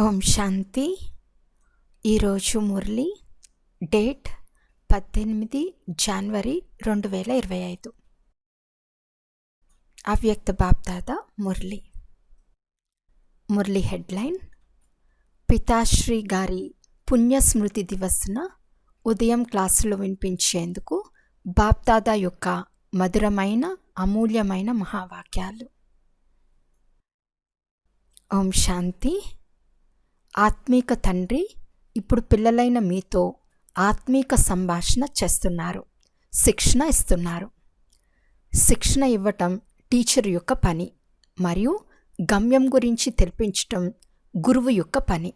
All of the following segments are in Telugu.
ఓం శాంతి. ఈరోజు మురళి డేట్ పద్దెనిమిది జనవరి రెండు వేల ఇరవై ఐదు. అవ్యక్త బాప్దాద మురళి. మురళి హెడ్లైన్ పితాశ్రీ గారి పుణ్యస్మృతి దివస్న ఉదయం క్లాసులో వినిపించేందుకు బాప్దాదా యొక్క మధురమైన అమూల్యమైన మహావాక్యాలు. ఓం శాంతి. ఆత్మీక తండ్రి ఇప్పుడు పిల్లలైన మీతో ఆత్మీక సంభాషణ చేస్తున్నారు. శిక్షణ ఇస్తున్నారు. శిక్షణ ఇవ్వటం టీచర్ యొక్క పని మరియు గమ్యం గురించి తెలిపించటం గురువు యొక్క పని.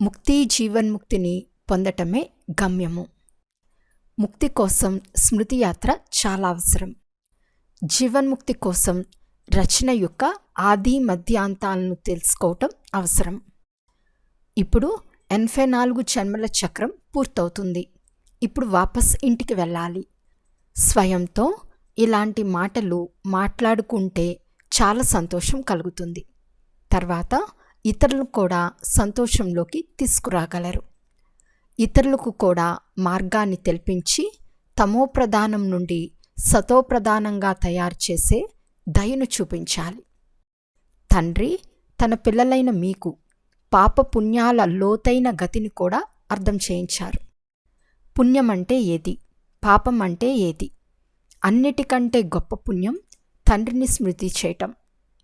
ముక్తి జీవన్ముక్తిని పొందటమే గమ్యము. ముక్తి కోసం స్మృతి యాత్ర చాలా అవసరం. జీవన్ముక్తి కోసం రచన యొక్క ఆది మధ్యాంతాలను తెలుసుకోవటం అవసరం. ఇప్పుడు ఎనభై నాలుగు జన్మల చక్రం పూర్తవుతుంది. ఇప్పుడు వాపస్ ఇంటికి వెళ్ళాలి. స్వయంతో ఇలాంటి మాటలు మాట్లాడుకుంటే చాలా సంతోషం కలుగుతుంది. తర్వాత ఇతరులు కూడా సంతోషంలోకి తీసుకురాగలరు. ఇతరులకు కూడా మార్గాన్ని తెలిపించి తమో ప్రధానం నుండి సతోప్రధానంగా తయారు చేసే దయను చూపించాలి. తండ్రి తన పిల్లలైన మీకు పాప పుణ్యాల లోతైన గతిని కూడా అర్థం చేయించారు. పుణ్యం అంటే ఏది? పాపం అంటే ఏది? అన్నిటికంటే గొప్ప పుణ్యం తండ్రిని స్మృతి చేయటం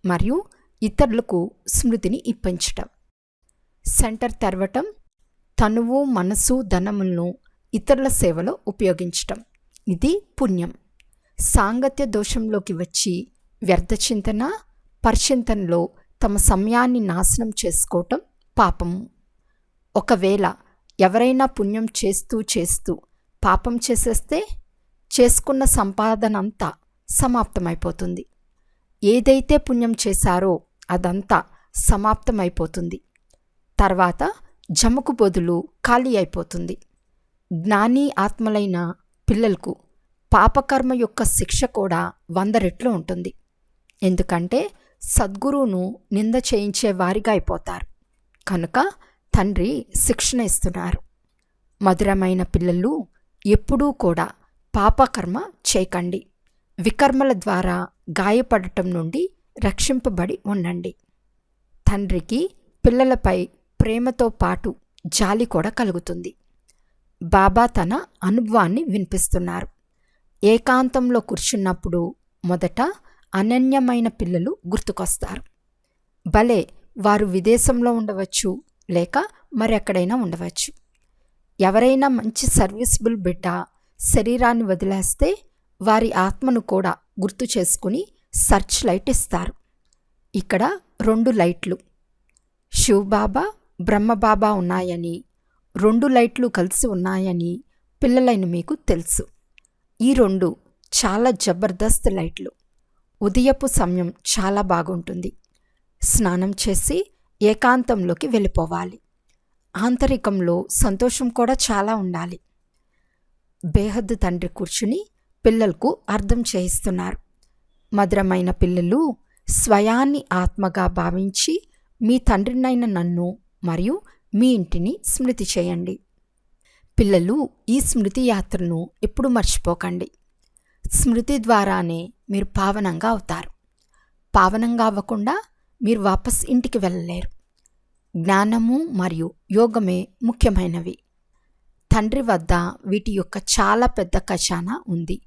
మరియు ఇతరులకు స్మృతిని ఇప్పించటం. సెంటర్ తెరవటం తనువు మనసు ధనములను ఇతరుల సేవలో ఉపయోగించటం. ఇది పుణ్యం. సాంగత్య దోషంలోకి వచ్చి వ్యర్థ చింతన పరిచింతనలో తమ సమయాన్ని నాశనం చేసుకోవటం పాపము ఒకవేళ ఎవరైనా పుణ్యం చేస్తూ చేస్తూ పాపం చేసేస్తే చేసుకున్న సంపాదన అంతా సమాప్తమైపోతుంది. ఏదైతే పుణ్యం చేశారో అదంతా సమాప్తమైపోతుంది. తర్వాత జముకు బదులు ఖాళీ అయిపోతుంది. జ్ఞాని ఆత్మలైన పిల్లలకు పాపకర్మ యొక్క శిక్ష కూడా వంద రెట్లు ఉంటుంది. ఎందుకంటే సద్గురువును నింద చేయించే వారిగా అయిపోతారు. కనుక తండ్రి శిక్షణ ఇస్తున్నారు. మధురమైన పిల్లలు ఎప్పుడూ కూడా పాపకర్మ చేయకండి. వికర్మల ద్వారా గాయపడటం నుండి రక్షింపబడి ఉండండి. తండ్రికి పిల్లలపై ప్రేమతో పాటు జాలి కూడా కలుగుతుంది. బాబా తన అనుభవాన్ని వినిపిస్తున్నారు. ఏకాంతంలో కూర్చున్నప్పుడు మొదట అనన్యమైన పిల్లలు గుర్తుకొస్తారు. భలే వారు విదేశంలో ఉండవచ్చు లేక మరెక్కడైనా ఉండవచ్చు. ఎవరైనా మంచి సర్వీసబుల్ బిడ్డ శరీరాన్ని వదిలేస్తే వారి ఆత్మను కూడా గుర్తు చేసుకుని సర్చ్ లైట్ ఇస్తారు. ఇక్కడ రెండు లైట్లు శివబాబా బ్రహ్మబాబా ఉన్నాయని రెండు లైట్లు కలిసి ఉన్నాయని పిల్లలైన మీకు తెలుసు. ఈ రెండు చాలా జబర్దస్త్ లైట్లు. ఉదయపు సమయం చాలా బాగుంటుంది. స్నానం చేసి ఏకాంతంలోకి వెళ్ళిపోవాలి. ఆంతరికంలో సంతోషం కూడా చాలా ఉండాలి. బేహద్దు తండ్రి కూర్చుని పిల్లలకు అర్థం చేయిస్తున్నారు. మధురమైన పిల్లలు స్వయాన్ని ఆత్మగా భావించి మీ తండ్రినైన నన్ను మరియు మీ ఇంటిని స్మృతి చేయండి. పిల్లలు ఈ స్మృతి యాత్రను ఎప్పుడు మర్చిపోకండి. స్మృతి ద్వారానే మీరు పావనంగా అవుతారు. పావనంగా అవ్వకుండా మీరు వాపస్ ఇంటికి వెళ్ళలేరు. జ్ఞానము మరియు యోగమే ముఖ్యమైనవి. తండ్రి వద్ద వీటి యొక్క చాలా పెద్ద ఖజానా ఉంది.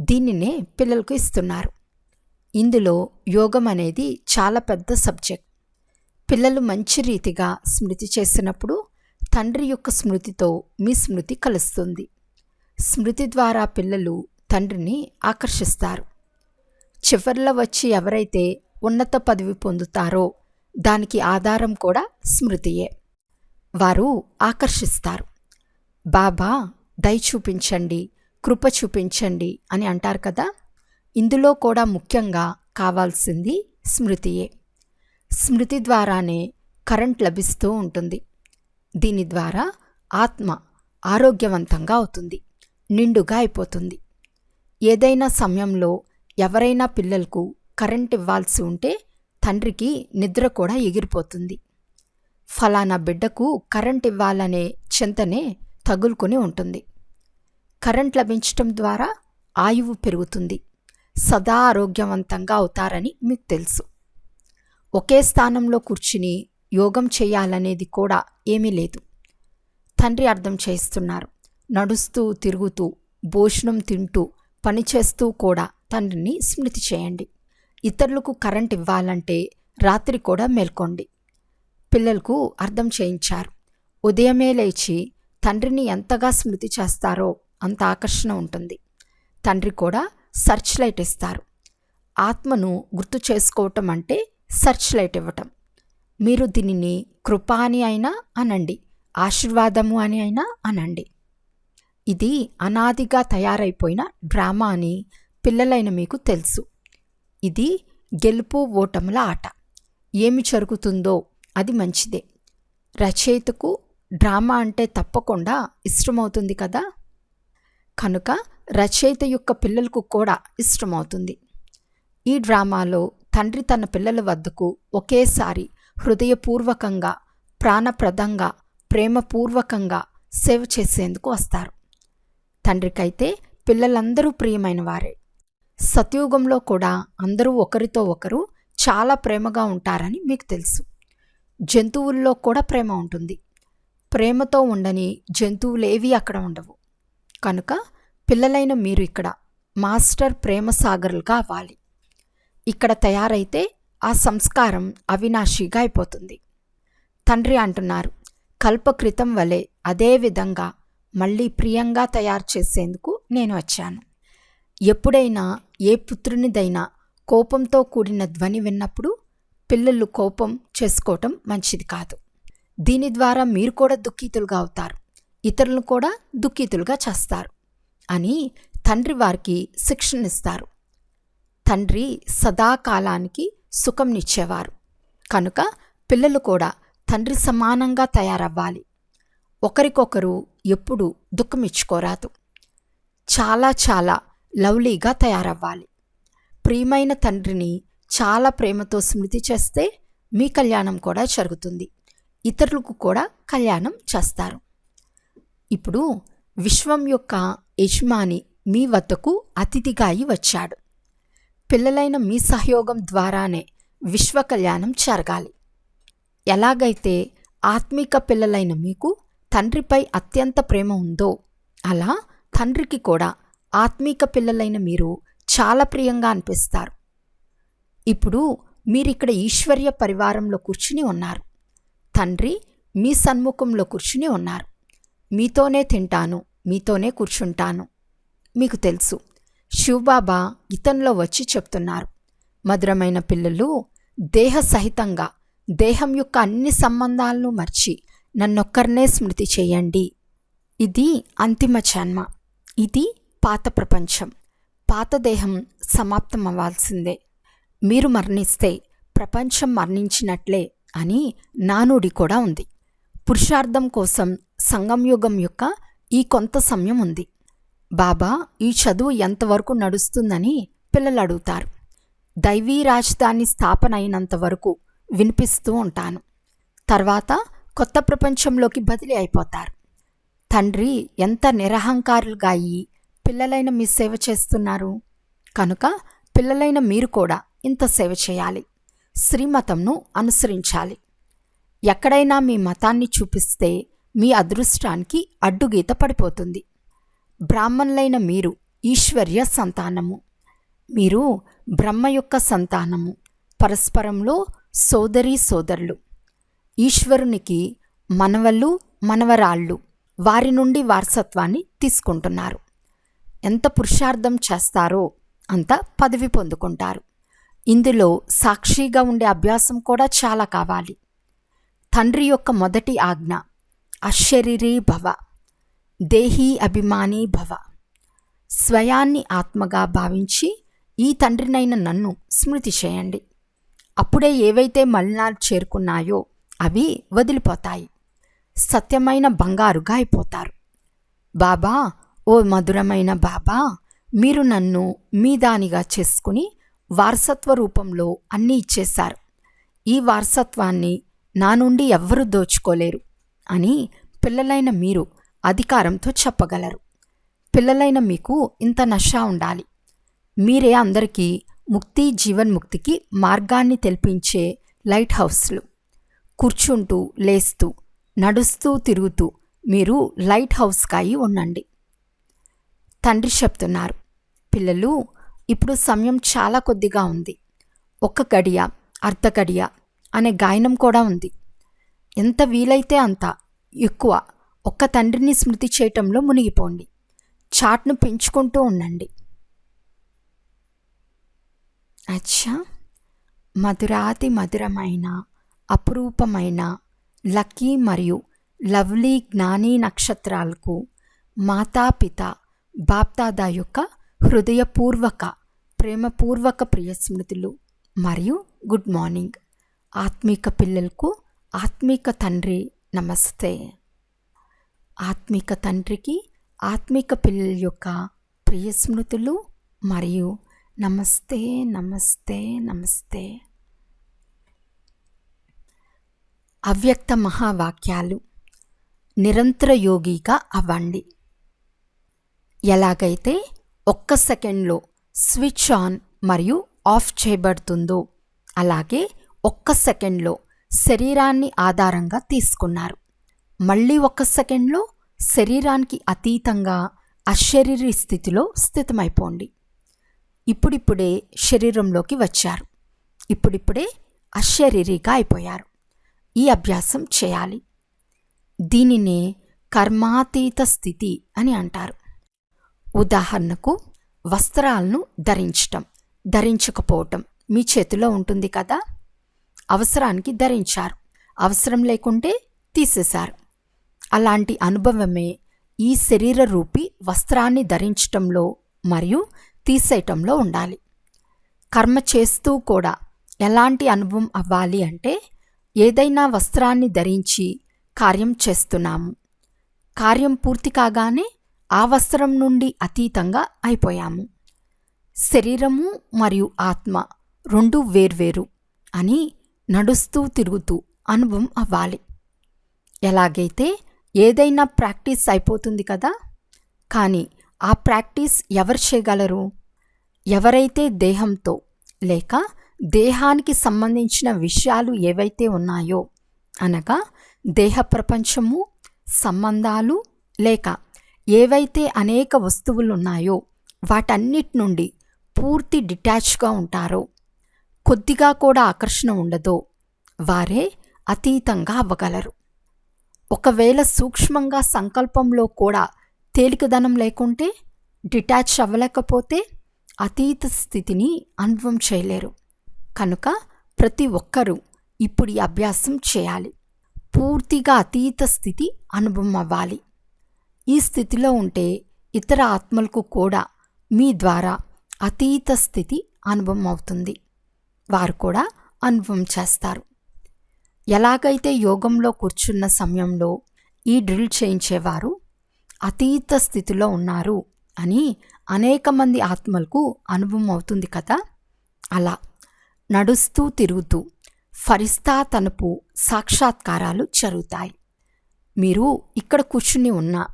దీనినే పిల్లలకు ఇస్తున్నారు. ఇందులో యోగం అనేది చాలా పెద్ద సబ్జెక్ట్. పిల్లలు మంచి రీతిగా స్మృతి చేసినప్పుడు తండ్రి యొక్క స్మృతితో మీ స్మృతి కలుస్తుంది. స్మృతి ద్వారా పిల్లలు తండ్రిని ఆకర్షిస్తారు. చివర్లో వచ్చి ఎవరైతే ఉన్నత పదవి పొందుతారో దానికి ఆధారం కూడా స్మృతియే. వారు ఆకర్షిస్తారు. బాబా దయ చూపించండి కృప చూపించండి అని అంటారు కదా? ఇందులో కూడా ముఖ్యంగా కావాల్సింది స్మృతియే. స్మృతి ద్వారానే కరెంట్ లభిస్తూ ఉంటుంది. దీని ద్వారా ఆత్మ ఆరోగ్యవంతంగా అవుతుంది నిండుగా అయిపోతుంది. ఏదైనా సమయంలో ఎవరైనా పిల్లలకు కరెంట్ ఇవ్వాల్సి ఉంటే తండ్రికి నిద్ర కూడా ఎగిరిపోతుంది. ఫలానా బిడ్డకు కరెంట్ ఇవ్వాలనే చింతనే తగులుకొని ఉంటుంది. కరెంట్ లభించటం ద్వారా ఆయువు పెరుగుతుంది. సదా ఆరోగ్యవంతంగా అవుతారని మీకు తెలుసు. ఒకే స్థానంలో కూర్చుని యోగం చేయాలనేది కూడా ఏమీ లేదు. తండ్రి అర్థం చేస్తున్నారు నడుస్తూ తిరుగుతూ భోజనం తింటూ పనిచేస్తూ కూడా తండ్రిని స్మృతి చేయండి. ఇతరులకు కరెంట్ ఇవ్వాలంటే రాత్రి కూడా మేల్కోండి. పిల్లలకు అర్థం చేయించారు. ఉదయమే లేచి తండ్రిని ఎంతగా స్మృతి చేస్తారో అంత ఆకర్షణ ఉంటుంది. తండ్రి కూడా సర్చ్ లైట్ ఇస్తారు. ఆత్మను గుర్తు చేసుకోవటం అంటే సర్చ్ లైట్ ఇవ్వటం. మీరు దీనిని కృప అని అయినా అనండి ఆశీర్వాదము అని అయినా అనండి. ఇది అనాదిగా తయారైపోయిన డ్రామా అని పిల్లలైన మీకు తెలుసు. ఇది గెలుపు ఓటముల ఆట. ఏమి జరుగుతుందో అది మంచిదే. రచయితకు డ్రామా అంటే తప్పకుండా ఇష్టమవుతుంది కదా? కనుక రచయిత యొక్క పిల్లలకు కూడా ఇష్టమవుతుంది. ఈ డ్రామాలో తండ్రి తన పిల్లల వద్దకు ఒకేసారి హృదయపూర్వకంగా ప్రాణప్రదంగా ప్రేమపూర్వకంగా సేవ చేసేందుకు వస్తారు. తండ్రికైతే పిల్లలందరూ ప్రియమైన వారే. సత్యుగంలో కూడా అందరూ ఒకరితో ఒకరు చాలా ప్రేమగా ఉంటారని మీకు తెలుసు. జంతువుల్లో కూడా ప్రేమ ఉంటుంది. ప్రేమతో ఉండని జంతువులేవీ అక్కడ ఉండవు. కనుక పిల్లలైన మీరు ఇక్కడ మాస్టర్ ప్రేమ సాగర్లుగా అవ్వాలి. ఇక్కడ తయారైతే ఆ సంస్కారం అవినాశిగా అయిపోతుంది. తండ్రి అంటున్నారు కల్పకృతం వలె అదే విధంగా మళ్ళీ ప్రియంగా తయారు చేసేందుకు నేను వచ్చాను. ఎప్పుడైనా ఏ పుత్రునిదైనా కోపంతో కూడిన ధ్వని విన్నప్పుడు పిల్లలు కోపం చేసుకోవటం మంచిది కాదు. దీని ద్వారా మీరు కూడా దుఃఖితులుగా అవుతారు. ఇతరులను కూడా దుఃఖితులుగా చేస్తారు అని తండ్రి వారికి శిక్షణిస్తారు తండ్రి సదాకాలానికి సుఖంనిచ్చేవారు. కనుక పిల్లలు కూడా తండ్రి సమానంగా తయారవ్వాలి. ఒకరికొకరు ఎప్పుడు దుఃఖమిచ్చుకోరాదు. చాలా చాలా లవ్లీగా తయారవ్వాలి. ప్రియమైన తండ్రిని చాలా ప్రేమతో స్మృతి చేస్తే మీ కళ్యాణం కూడా జరుగుతుంది. ఇతరులకు కూడా కళ్యాణం చేస్తారు. ఇప్పుడు విశ్వం యొక్క యజమాని మీ వద్దకు అతిథిగా అయి వచ్చాడు. పిల్లలైన మీ సహయోగం ద్వారానే విశ్వ కళ్యాణం జరగాలి. ఎలాగైతే ఆత్మిక పిల్లలైన మీకు తండ్రిపై అత్యంత ప్రేమ ఉందో అలా తండ్రికి కూడా ఆత్మీక పిల్లలైన మీరు చాలా ప్రియంగా అనిపిస్తారు. ఇప్పుడు మీరిక్కడ ఈశ్వర్య పరివారంలో కూర్చుని ఉన్నారు. తండ్రి మీ సన్ముఖంలో కూర్చుని ఉన్నారు. మీతోనే తింటాను మీతోనే కూర్చుంటాను. మీకు తెలుసు శివబాబా ఇతనిలో వచ్చి చెప్తున్నారు. మధురమైన పిల్లలు దేహ సహితంగా దేహం యొక్క అన్ని సంబంధాలను మర్చి నన్నొక్కరినే స్మృతి చేయండి. ఇది అంతిమ జన్మ. ఇది పాత ప్రపంచం పాత దేహం సమాప్తం అవ్వాల్సిందే మీరు మరణిస్తే ప్రపంచం మరణించినట్లే అని నానుడి కూడా ఉంది. పురుషార్థం కోసం సంగంయుగం యొక్క ఈ కొంత సమయం ఉంది. బాబా ఈ చదువు ఎంతవరకు నడుస్తుందని పిల్లలు అడుగుతారు. దైవీ రాజధాని స్థాపన అయినంత వరకు వినిపిస్తూ ఉంటాను. తర్వాత కొత్త ప్రపంచంలోకి బదిలీ అయిపోతారు. తండ్రి ఎంత నిరహంకారులుగా అయ్యి పిల్లలైన మీ సేవ చేస్తున్నారు. కనుక పిల్లలైన మీరు కూడా ఇంత సేవ చేయాలి. శ్రీమతంను అనుసరించాలి. ఎక్కడైనా మీ మతాన్ని చూపిస్తే మీ అదృష్టానికి అడ్డుగీత పడిపోతుంది. బ్రాహ్మణులైన మీరు ఈశ్వర్య సంతానము. మీరు బ్రహ్మ యొక్క సంతానము. పరస్పరంలో సోదరీ సోదరులు. ఈశ్వరునికి మనవళ్ళు మనవరాళ్ళు వారి నుండి వారసత్వాన్ని తీసుకుంటున్నారు. ఎంత పురుషార్థం చేస్తారో అంత పదవి పొందుకుంటారు. ఇందులో సాక్షిగా ఉండే అభ్యాసం కూడా చాలా కావాలి. తండ్రి యొక్క మొదటి ఆజ్ఞ అశరీరీ భవ దేహీ అభిమానీ భవ. స్వయాన్ని ఆత్మగా భావించి ఈ తండ్రినైన నన్ను స్మృతి చేయండి. అప్పుడే ఏవైతే మలినాలు చేరుకున్నాయో అవి వదిలిపోతాయి. సత్యమైన బంగారుగా అయిపోతారు. బాబా ఓ మధురమైన బాబా మీరు నన్ను మీ దానిగా చేసుకుని వారసత్వ రూపంలో అన్నీ ఇచ్చేశారు. ఈ వారసత్వాన్ని నా నుండి ఎవ్వరూ దోచుకోలేరు అని పిల్లలైన మీరు అధికారంతో చెప్పగలరు. పిల్లలైన మీకు ఇంత నష ఉండాలి. మీరే అందరికీ ముక్తి జీవన్ముక్తికి మార్గాన్ని తెలిపించే లైట్ హౌస్లు. కూర్చుంటూ లేస్తూ నడుస్తూ తిరుగుతూ మీరు లైట్ హౌస్కాయి ఉండండి. తండ్రి చెప్తున్నారు. పిల్లలు ఇప్పుడు సమయం చాలా కొద్దిగా ఉంది. ఒక్క గడియ అర్ధ గడియ అనే గాయనం కూడా ఉంది. ఎంత వీలైతే అంత ఎక్కువ ఒక్క తండ్రిని స్మృతి చేయటంలో మునిగిపోండి. చాట్ను పెంచుకుంటూ ఉండండి. అచ్చా! మధురాతి మధురమైన అపురూపమైన లక్కీ మరియు లవ్లీ జ్ఞానీ నక్షత్రాలకు మాతాపిత బాప్దాదా యొక్క హృదయపూర్వక ప్రేమపూర్వక ప్రియ స్మృతులు మరియు గుడ్ మార్నింగ్. ఆత్మీక పిల్లలకు ఆత్మీక తండ్రి నమస్తే. ఆత్మిక తండ్రికి ఆత్మిక పిల్లల యొక్క ప్రియ స్మృతులు మరియు నమస్తే నమస్తే నమస్తే. అవ్యక్త మహావాక్యాలు. నిరంతర యోగిగా అవ్వండి. ఎలాగైతే ఒక్క సెకండ్లో స్విచ్ ఆన్ మరియు ఆఫ్ చేయబడుతుందో అలాగే ఒక్క సెకండ్లో శరీరాన్ని ఆధారంగా తీసుకున్నారు. మళ్ళీ ఒక్క సెకండ్లో శరీరానికి అతీతంగా అశరీరీ స్థితిలో స్థితమైపోండి. ఇప్పుడిప్పుడే శరీరంలోకి వచ్చారు. ఇప్పుడిప్పుడే అశరీరిగా అయిపోయారు. ఈ అభ్యాసం చేయాలి. దీనినే కర్మాతీత స్థితి అని అంటారు. ఉదాహరణకు వస్త్రాలను ధరించటం ధరించకపోవటం మీ చేతిలో ఉంటుంది కదా? అవసరానికి ధరించారు. అవసరం లేకుంటే తీసేశారు. అలాంటి అనుభవమే ఈ శరీర రూపి వస్త్రాన్ని ధరించటంలో మరియు తీసేయటంలో ఉండాలి. కర్మ చేస్తూ కూడా ఎలాంటి అనుభవం అవ్వాలి అంటే ఏదైనా వస్త్రాన్ని ధరించి కార్యం చేస్తున్నాము. కార్యం పూర్తి కాగానే ఆ వస్త్రం నుండి అతీతంగా అయిపోయాము. శరీరము మరియు ఆత్మ రెండు వేర్వేరు అని నడుస్తూ తిరుగుతూ అనుభవం అవ్వాలి. ఎలాగైతే ఏదైనా ప్రాక్టీస్ అయిపోతుంది కదా? కానీ ఆ ప్రాక్టీస్ ఎవరు చేయగలరు? ఎవరైతే దేహంతో లేక దేహానికి సంబంధించిన విషయాలు ఏవైతే ఉన్నాయో అనగా దేహ ప్రపంచము సంబంధాలు లేక ఏవైతే అనేక వస్తువులు ఉన్నాయో వాటన్నిటి నుండి పూర్తి డిటాచ్గా ఉంటారో కొద్దిగా కూడా ఆకర్షణ ఉండదో వారే అతీతంగా అవ్వగలరు. ఒకవేళ సూక్ష్మంగా సంకల్పంలో కూడా తేలికదనం లేకుంటే డిటాచ్ అవ్వలేకపోతే అతీత స్థితిని అనుభవం చేయలేరు. కనుక ప్రతి ఒక్కరూ ఇప్పుడు ఈ అభ్యాసం చేయాలి. పూర్తిగా అతీత స్థితి అనుభవం అవ్వాలి. ఈ స్థితిలో ఉంటే ఇతర ఆత్మలకు కూడా మీ ద్వారా అతీత స్థితి అనుభవం అవుతుంది వారు కూడా అనుభవం చేస్తారు. ఎలాగైతే యోగంలో కూర్చున్న సమయంలో ఈ డ్రిల్ చేయించేవారు అతీత స్థితిలో ఉన్నారు అని అనేక మంది ఆత్మలకు అనుభవం అవుతుంది కదా? అలా నడుస్తూ తిరుగుతూ ఫరిస్తా తనుపు సాక్షాత్కారాలు జరుగుతాయి. మీరు ఇక్కడ కూర్చుని ఉన్న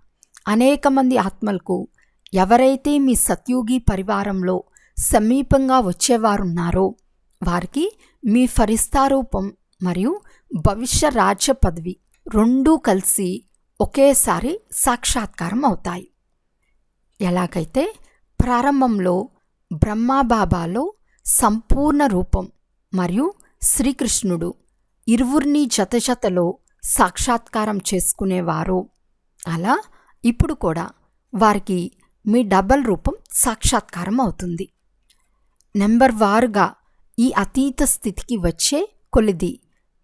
అనేక మంది ఆత్మలకు ఎవరైతే మీ సత్యోగి పరివారంలో సమీపంగా వచ్చేవారున్నారో వారికి మీ ఫరిస్తా రూపం మరియు భవిష్య రాజ్య పదవి రెండూ కలిసి ఒకేసారి సాక్షాత్కారం అవుతాయి. ఎలాగైతే ప్రారంభంలో బ్రహ్మాబాబాలో సంపూర్ణ రూపం మరియు శ్రీకృష్ణుడు ఇరువురిని జతజతలో సాక్షాత్కారం చేసుకునేవారు అలా ఇప్పుడు కూడా వారికి మీ డబల్ రూపం సాక్షాత్కారం అవుతుంది. నెంబర్ వారుగా ఈ అతీత స్థితికి వచ్చే కొలిది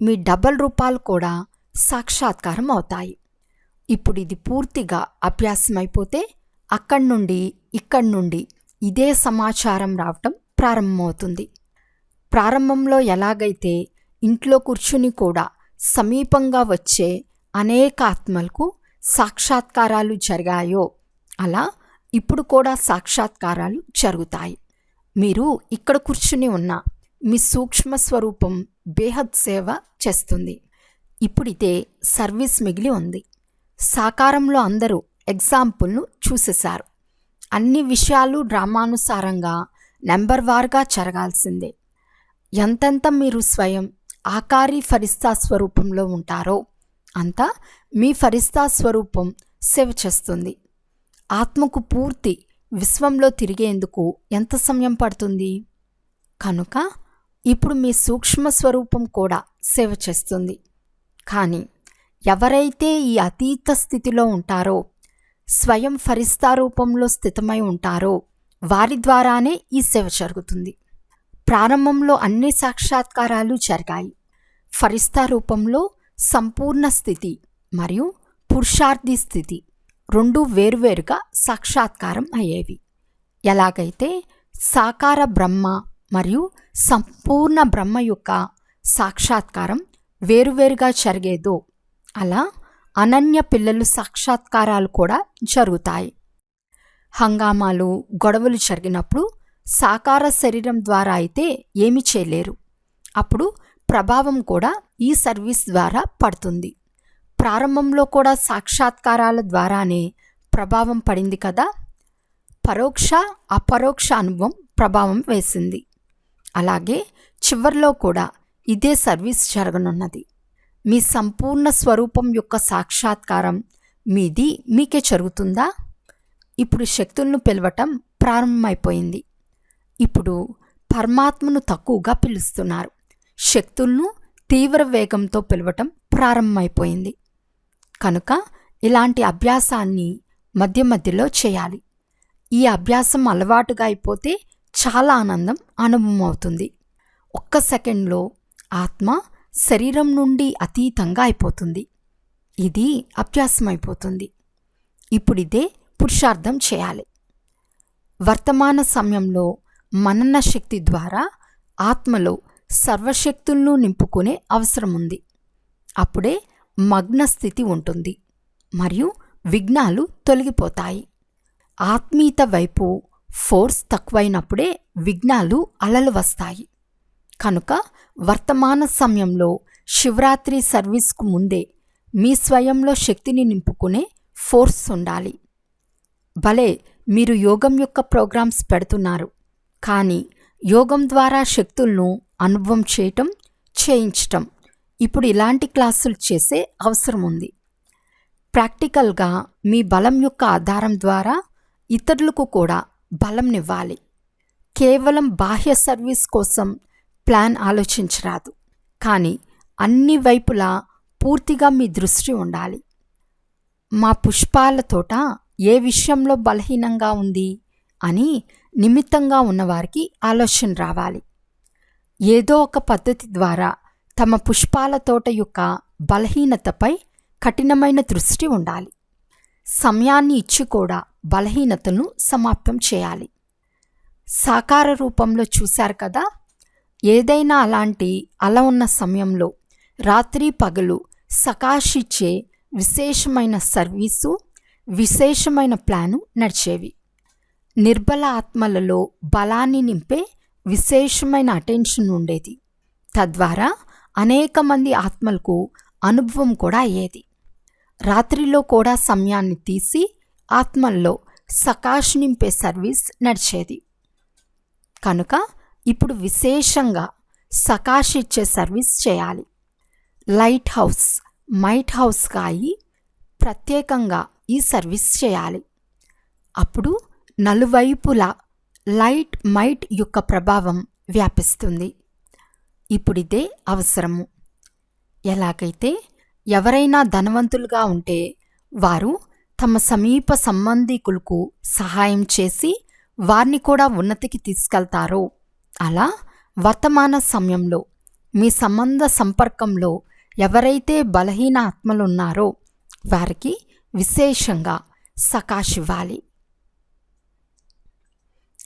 మీ డబల్ రూపాలు కూడా సాక్షాత్కారం అవుతాయి. ఇప్పుడు ఇది పూర్తిగా అభ్యాసం అయిపోతే అక్కడి నుండి ఇక్కడి నుండి ఇదే సమాచారం రావటం ప్రారంభమవుతుంది. ప్రారంభంలో ఎలాగైతే ఇంట్లో కూర్చుని కూడా సమీపంగా వచ్చే అనేక ఆత్మలకు సాక్షాత్కారాలు జరిగాయో. అలా ఇప్పుడు కూడా సాక్షాత్కారాలు జరుగుతాయి. మీరు ఇక్కడ కూర్చుని ఉన్న మీ సూక్ష్మ స్వరూపం బేహద్ సేవ చేస్తుంది. ఇప్పుడితే సర్వీస్ మిగిలి ఉంది. సాకారంలో అందరూ ఎగ్జాంపుల్ను చూసేశారు. అన్ని విషయాలు డ్రామానుసారంగా నెంబర్ వార్గా జరగాల్సిందే. ఎంతెంత మీరు స్వయం ఆకారి ఫరిస్తా స్వరూపంలో ఉంటారో అంతా మీ ఫరిస్తా స్వరూపం సేవ చేస్తుంది. ఆత్మకు పూర్తి విశ్వంలో తిరిగేందుకు ఎంత సమయం పడుతుంది? కనుక ఇప్పుడు మీ సూక్ష్మ స్వరూపం కూడా సేవ చేస్తుంది. కానీ ఎవరైతే ఈ అతీత స్థితిలో ఉంటారో స్వయం ఫరిస్తా రూపంలో స్థితమై ఉంటారో వారి ద్వారానే ఈ సేవ జరుగుతుంది. ప్రారంభంలో అన్ని సాక్షాత్కారాలు జరిగాయి. ఫరిస్తా రూపంలో సంపూర్ణ స్థితి మరియు పురుషార్థి స్థితి రెండు వేరువేరుగా సాక్షాత్కారం అయ్యేవి. ఎలాగైతే సాకార బ్రహ్మ మరియు సంపూర్ణ బ్రహ్మ యొక్క సాక్షాత్కారం వేరువేరుగా జరిగేదో అలా అనన్య పిల్లలు సాక్షాత్కారాలు కూడా జరుగుతాయి. హంగామాలు గొడవలు జరిగినప్పుడు సాకార శరీరం ద్వారా అయితే ఏమి చేయలేరు. అప్పుడు ప్రభావం కూడా ఈ సర్వీస్ ద్వారా పడుతుంది. ప్రారంభంలో కూడా సాక్షాత్కారాల ద్వారానే ప్రభావం పడింది కదా? పరోక్ష అపరోక్ష అనుభవం ప్రభావం వేసింది. అలాగే చివరిలో కూడా ఇదే సర్వీస్ జరగనున్నది. మీ సంపూర్ణ స్వరూపం యొక్క సాక్షాత్కారం మీది మీకే జరుగుతుందా? ఇప్పుడు శక్తులను పిలవటం ప్రారంభమైపోయింది. ఇప్పుడు పరమాత్మను తక్కువగా పిలుస్తున్నారు. శక్తులను తీవ్ర వేగంతో పిలవటం ప్రారంభమైపోయింది. కనుక ఇలాంటి అభ్యాసాన్ని మధ్య మధ్యలో చేయాలి. ఈ అభ్యాసం అలవాటుగా అయిపోతే చాలా ఆనందం అనుభవం అవుతుంది. ఒక్క సెకండ్లో ఆత్మ శరీరం నుండి అతీతంగా అయిపోతుంది. ఇది అభ్యాసం అయిపోతుంది ఇప్పుడిదే పురుషార్థం చేయాలి. వర్తమాన సమయంలో మనన శక్తి ద్వారా ఆత్మలో సర్వశక్తులను నింపుకునే అవసరం ఉంది అప్పుడే మగ్న స్థితి ఉంటుంది. మరియు విఘ్నాలు తొలగిపోతాయి. ఆత్మీయత వైపు ఫోర్స్ తక్కువైనప్పుడే విఘ్నాలు అలలు వస్తాయి. కనుక వర్తమాన సమయంలో శివరాత్రి సర్వీస్కు ముందే మీ స్వయంలో శక్తిని నింపుకునే ఫోర్స్ ఉండాలి. భలే మీరు యోగం యొక్క ప్రోగ్రామ్స్ పెడుతున్నారు. కానీ యోగం ద్వారా శక్తులను అనుభవం చేయటం చేయించటం. ఇప్పుడు ఇలాంటి క్లాసులు చేసే అవసరం ఉంది. ప్రాక్టికల్గా మీ బలం యొక్క ఆధారం ద్వారా ఇతరులకు కూడా బలంనివ్వాలి. కేవలం బాహ్య సర్వీస్ కోసం ప్లాన్ ఆలోచించరాదు. కానీ అన్ని వైపులా పూర్తిగా మీ దృష్టి ఉండాలి. మా పుష్పాల తోట ఏ విషయంలో బలహీనంగా ఉంది అని నిమిత్తంగా ఉన్నవారికి ఆలోచన రావాలి. ఏదో ఒక పద్ధతి ద్వారా తమ పుష్పాల తోట యొక్క బలహీనతపై కఠినమైన దృష్టి ఉండాలి. సమయాన్ని ఇచ్చి కూడా బలహీనతను సమాప్తం చేయాలి. సాకార రూపంలో చూశారు కదా? ఏదైనా అలాంటి అల ఉన్న సమయంలో రాత్రి పగలు సకాశిచ్చే విశేషమైన సర్వీసు విశేషమైన ప్లాను నడిచేవి. నిర్బల ఆత్మలలో బలాన్ని నింపే విశేషమైన అటెన్షన్ ఉండేది. తద్వారా అనేక మంది ఆత్మలకు అనుభవం కూడా అయ్యేది. రాత్రిలో కూడా సమయాన్ని తీసి ఆత్మల్లో సకాష్ నింపే సర్వీస్ నడిచేది. కనుక ఇప్పుడు విశేషంగా సకాష్ ఇచ్చే సర్వీస్ చేయాలి. లైట్ హౌస్ మైట్ హౌస్గా అయి ప్రత్యేకంగా ఈ సర్వీస్ చేయాలి. అప్పుడు నలువైపులా లైట్ మైట్ యొక్క ప్రభావం వ్యాపిస్తుంది. ఇప్పుడిదే అవసరము. ఎలాగైతే ఎవరైనా ధనవంతులుగా ఉంటే వారు తమ సమీప సంబంధికులకు సహాయం చేసి వారిని కూడా ఉన్నతికి తీసుకెళ్తారో. అలా వర్తమాన సమయంలో మీ సంబంధ సంపర్కంలో ఎవరైతే బలహీన ఆత్మలున్నారో వారికి విశేషంగా సకాశివ్వాలి.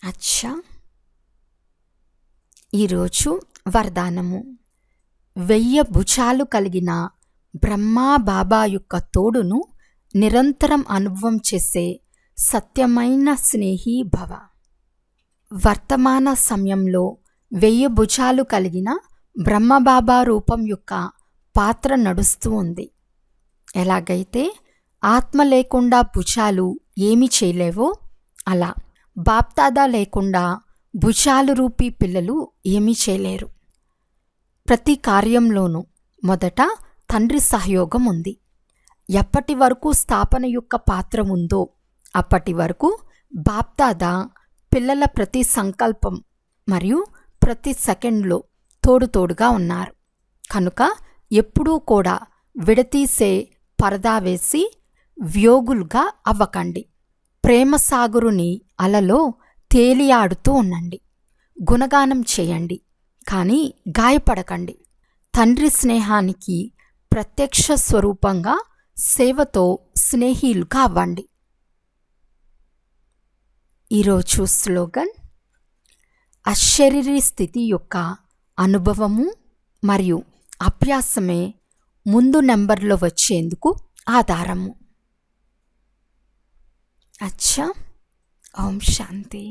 అచ్చా. ఈరోజు వరదానము. వెయ్య భుజాలు కలిగిన బ్రహ్మా బాబా యొక్క తోడును నిరంతరం అనుభవం చేసే సత్యమైన స్నేహి భవ. వర్తమాన సమయంలో వెయ్యి భుజాలు కలిగిన బ్రహ్మబాబా రూపం యొక్క పాత్ర నడుస్తూ ఉంది. ఎలాగైతే ఆత్మ లేకుండా భుజాలు ఏమి చేయలేవో అలా బాప్తాదా లేకుండా భుజాలు రూపీ పిల్లలు ఏమీ చేయలేరు. ప్రతి కార్యంలోనూ మొదట తండ్రి సహయోగం ఉంది. ఎప్పటి వరకు స్థాపన యొక్క పాత్ర ఉందో అప్పటి వరకు బాప్దాదా పిల్లల ప్రతి సంకల్పం మరియు ప్రతి సెకండ్లో తోడు తోడుగా ఉన్నారు. కనుక ఎప్పుడూ కూడా విడతీసే పరదా వేసి వ్యోగులుగా అవ్వకండి. ప్రేమ సాగురుని అలలో తేలియాడుతూ ఉండండి. గుణగానం చేయండి. కానీ గాయపడకండి. తండ్రి స్నేహానికి ప్రత్యక్ష స్వరూపంగా సేవతో స్నేహీలుగా అవ్వండి. ఈరోజు స్లోగన్ అశరీరీ స్థితి యొక్క అనుభవము మరియు అభ్యాసమే ముందు నెంబర్లో వచ్చేందుకు ఆధారము. అచ్చా! ఓం శాంతి